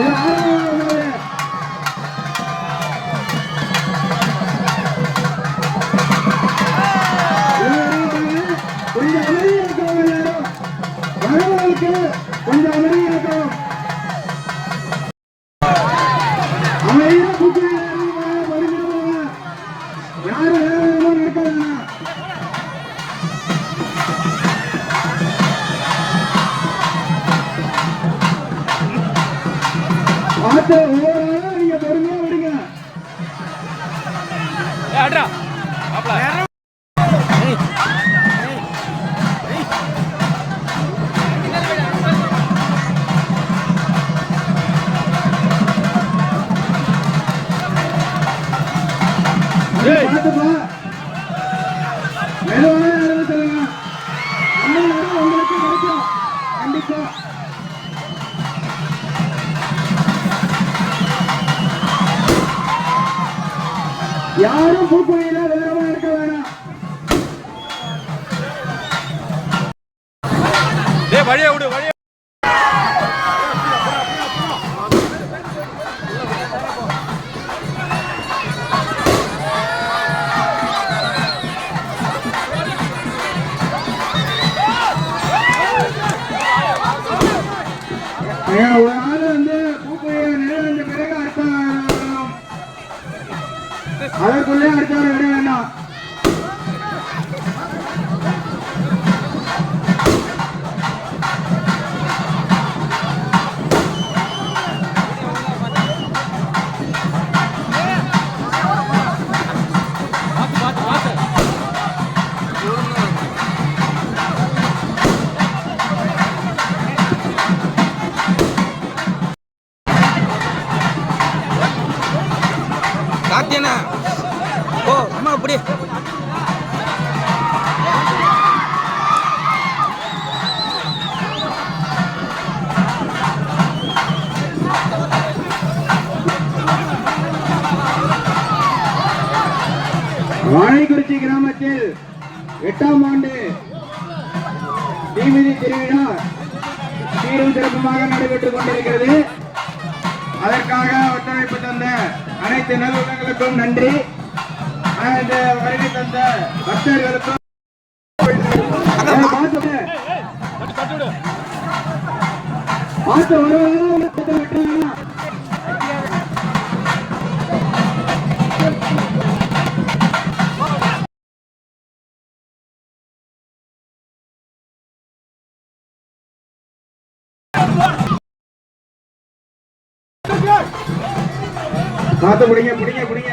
இது ஆரம்பமானது. இது கொஞ்சம் அமைதியாக இருக்கவும் ஒவ்வொரு ஆளும் நீங்க பொறுமையா விடுங்க மெதுவான யாரும் சொல்லுங்க. உங்களுக்கு கிடைக்கும். கண்டிப்பா. யாரும் பூக்குழியில விதமா இருக்க வேணாம். வழியை விடு வழியை ஏன் ஒரு அதற்குள்ளே அடுத்தவரை விட வேண்டாம். காத்தியண்ணா ஓ அம்மா அப்படி. வாழைக்குறிச்சி கிராமத்தில் எட்டாம் ஆண்டு தீமிதி திருவிழா சீரும் சிறப்புமாக நடைபெற்றுக் கொண்டிருக்கிறது. அதற்காக ஒத்துழைப்பு தந்த அனைத்து நல்லுள்ளங்களுக்கும் நன்றி. அனைத்து வருகை தந்த பக்தர்களுக்கும் பார்த்து காத்து பிடிங்க பிடிங்க பிடிங்க